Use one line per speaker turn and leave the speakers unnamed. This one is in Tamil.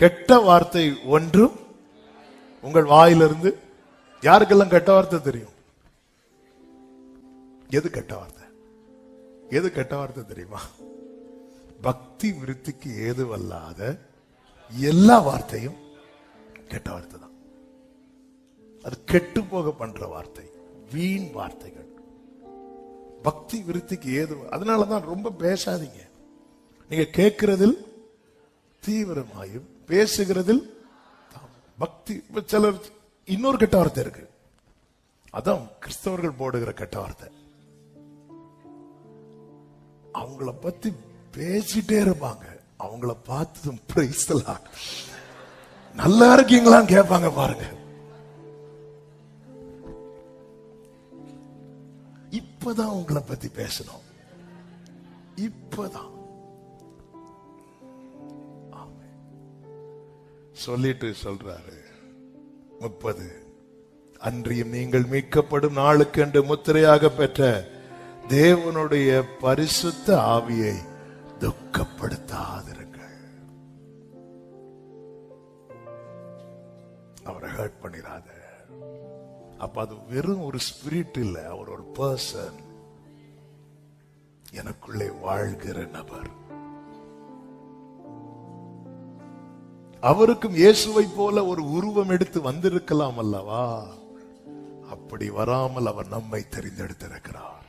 கெட்ட வார்த்தை ஒன்றும் உங்கள் வாயிலிருந்து யாருக்கெல்லாம் கெட்ட வார்த்தை தெரியும்? எது கெட்ட வார்த்தை? எது கெட்ட வார்த்தை தெரியுமா? பக்தி விருத்திக்கு ஏதுவல்லாத எல்லா வார்த்தையும் கெட்ட வார்த்தை தான். அது கெட்டு போக பண்ற வார்த்தை வீண் வார்த்தைகள். பக்தி விருத்திக்கு ஏது அதனாலதான் ரொம்ப பேசாதீங்க. நீங்க கேட்கிறதில் தீவிரமாயும் பேசுகிறதில் பக்தி சிலர் இன்னொரு கெட்ட வார்த்தை இருக்கு. அதான் கிறிஸ்தவர்கள் போடுகிற கெட்ட வார்த்தை அவங்கள பத்தி பேசிட்டே இருப்பாங்க. அவங்கள பார்த்ததும் praise நல்லா இருக்கீங்களான்னு கேட்பாங்க பாருங்க. இப்பதான் உங்களை பத்தி பேசணும். இப்பதான். சொல்லிட்டு சொல்றாரு. முப்பது. அன்றியும் நீங்கள் மீட்கப்படும் நாளுக்கென்று முத்திரையாக பெற்ற தேவனுடைய பரிசுத்த ஆவியை துக்கப்படுத்தாதிருங்கள். அவரை ஹர்ட் பண்ணிடாத. அப்ப அது வெறும் ஒரு ஸ்பிரிட் இல்ல அவர் ஒரு பர்சன் எனக்குள்ளே வாழ்கிற நபர். அவருக்கும் இயேசுவை போல ஒரு உருவம் எடுத்து வந்திருக்கலாம் அல்லவா? அப்படி வராமல் அவர் நம்மை தெரிந்தெடுத்திருக்கிறார்.